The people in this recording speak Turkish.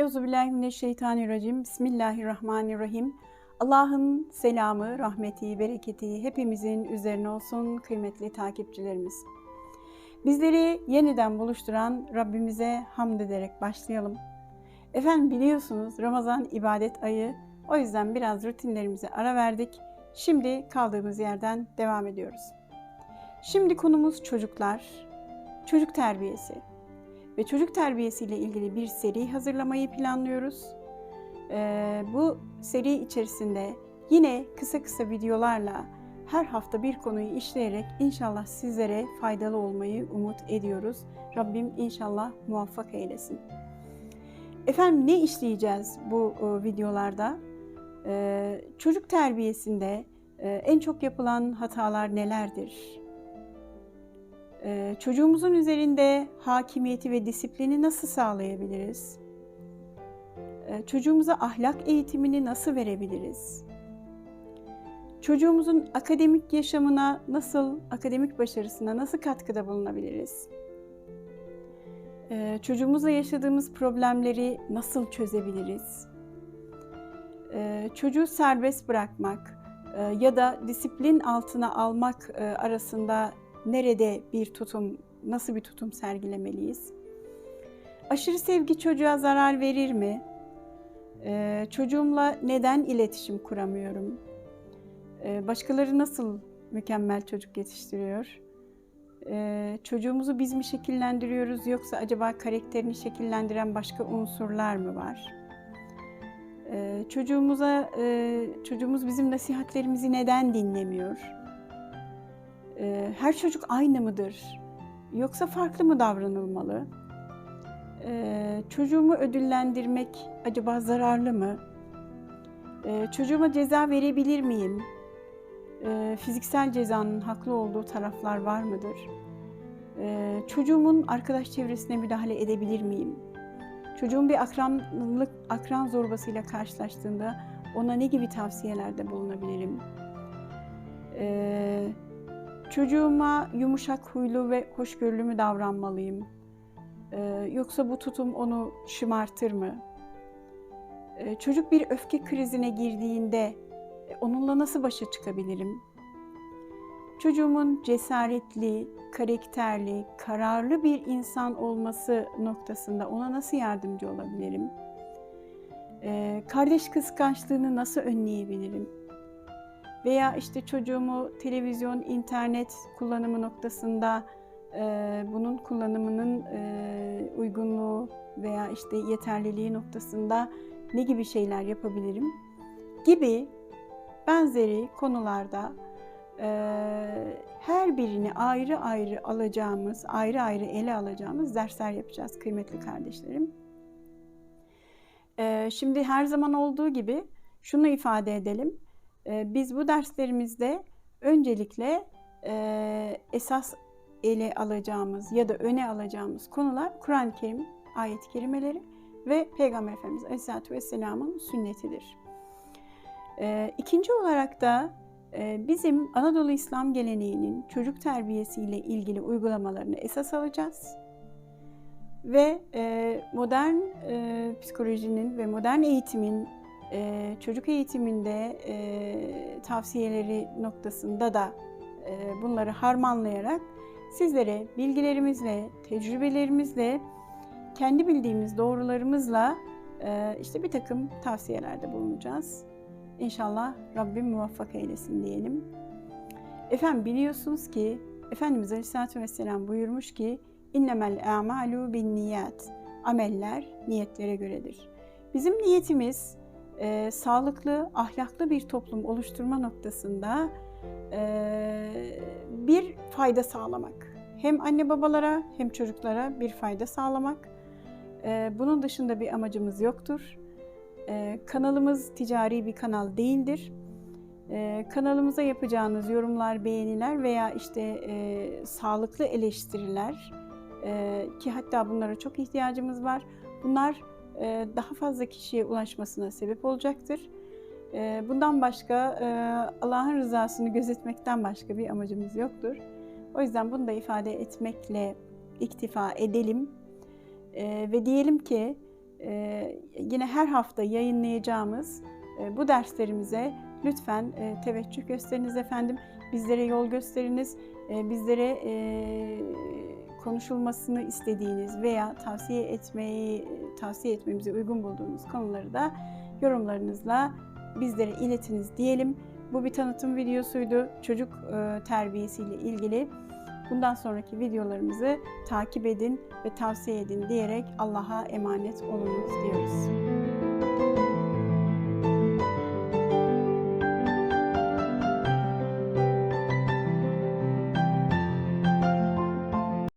Euzubillahimineşşeytanirracim. Bismillahirrahmanirrahim. Allah'ın selamı, rahmeti, bereketi hepimizin üzerine olsun kıymetli takipçilerimiz. Bizleri yeniden buluşturan Rabbimize hamd ederek başlayalım. Efendim biliyorsunuz Ramazan ibadet ayı. O yüzden biraz rutinlerimize ara verdik. Şimdi kaldığımız yerden devam ediyoruz. Şimdi konumuz çocuklar, çocuk terbiyesi ve çocuk terbiyesiyle ilgili bir seri hazırlamayı planlıyoruz. Ee, bu seri içerisinde yine kısa kısa videolarla her hafta bir konuyu işleyerek inşallah sizlere faydalı olmayı umut ediyoruz. Rabbim inşallah muvaffak eylesin. Efendim ne işleyeceğiz bu e, videolarda? Ee, çocuk terbiyesinde e, en çok yapılan hatalar nelerdir? Ee, çocuğumuzun üzerinde hakimiyeti ve disiplini nasıl sağlayabiliriz? Ee, çocuğumuza ahlak eğitimini nasıl verebiliriz? Çocuğumuzun akademik yaşamına nasıl, akademik başarısına nasıl katkıda bulunabiliriz? Ee, çocuğumuzla yaşadığımız problemleri nasıl çözebiliriz? Çocuğu serbest bırakmak e, ya da disiplin altına almak e, arasında nerede bir tutum, nasıl bir tutum sergilemeliyiz? Aşırı sevgi çocuğa zarar verir mi? Ee, çocuğumla neden iletişim kuramıyorum? Ee, başkaları nasıl mükemmel çocuk yetiştiriyor? Ee, çocuğumuzu biz mi şekillendiriyoruz yoksa acaba karakterini şekillendiren başka unsurlar mı var? Ee, çocuğumuza e, çocuğumuz bizim nasihatlerimizi neden dinlemiyor? Ee, her çocuk aynı mıdır? Yoksa farklı mı davranılmalı? Ee, çocuğumu ödüllendirmek acaba zararlı mı? Ee, çocuğuma ceza verebilir miyim? Ee, fiziksel cezanın haklı olduğu taraflar var mıdır? Ee, çocuğumun arkadaş çevresine müdahale edebilir miyim? Çocuğum bir akranlık, akran zorbasıyla karşılaştığında ona ne gibi tavsiyelerde bulunabilirim? Ee, çocuğuma yumuşak huylu ve hoşgörülü mü davranmalıyım? Ee, yoksa bu tutum onu şımartır mı? Ee, çocuk bir öfke krizine girdiğinde e, onunla nasıl başa çıkabilirim? Çocuğumun cesaretli, karakterli, kararlı bir insan olması noktasında ona nasıl yardımcı olabilirim? Ee, kardeş kıskançlığını nasıl önleyebilirim? Veya işte çocuğumu televizyon, internet kullanımı noktasında e, bunun kullanımının e, uygunluğu veya işte yeterliliği noktasında ne gibi şeyler yapabilirim gibi benzeri konularda e, her birini ayrı ayrı alacağımız, ayrı ayrı ele alacağımız dersler yapacağız kıymetli kardeşlerim. E, şimdi her zaman olduğu gibi şunu ifade edelim. E, biz bu derslerimizde öncelikle e, esas ele alacağımız ya da öne alacağımız konular Kur'an-ı Kerim ayet-i kerimeleri ve Peygamber Efendimiz Aleyhisselatü Vesselam'ın sünnetidir. E, ikinci olarak da e, bizim Anadolu İslam geleneğinin çocuk terbiyesiyle ilgili uygulamalarını esas alacağız. Ve e, modern psikolojinin ve modern eğitimin e, çocuk eğitiminde e, tavsiyeleri noktasında da e, bunları harmanlayarak sizlere bilgilerimizle, tecrübelerimizle, kendi bildiğimiz doğrularımızla e, işte bir takım tavsiyelerde bulunacağız. İnşallah Rabbim muvaffak eylesin diyelim. Efendim biliyorsunuz ki Efendimiz Aleyhisselatü Vesselam buyurmuş ki innemel a'malu bin niyat. Ameller niyetlere göredir. Bizim niyetimiz e, sağlıklı, ahlaklı bir toplum oluşturma noktasında e, bir fayda sağlamak. Hem anne babalara hem çocuklara bir fayda sağlamak. E, bunun dışında bir amacımız yoktur. E, kanalımız ticari bir kanal değildir. E, kanalımıza yapacağınız yorumlar, beğeniler veya işte e, sağlıklı eleştiriler e, ki hatta bunlara çok ihtiyacımız var. Bunlar daha fazla kişiye ulaşmasına sebep olacaktır. E, bundan başka e, Allah'ın rızasını gözetmekten başka bir amacımız yoktur. O yüzden bunu da ifade etmekle iktifa edelim ve diyelim ki yine her hafta yayınlayacağımız e, bu derslerimize lütfen e, teveccüh gösteriniz efendim. Bizlere yol gösteriniz. E, bizlere e, konuşulmasını istediğiniz veya tavsiye etmeyi tavsiye etmemizi uygun bulduğunuz konuları da yorumlarınızla bizlere iletiniz diyelim. Bu bir tanıtım videosuydu. Çocuk e, terbiyesiyle ilgili. Bundan sonraki videolarımızı takip edin ve tavsiye edin diyerek Allah'a emanet olunuz diyoruz.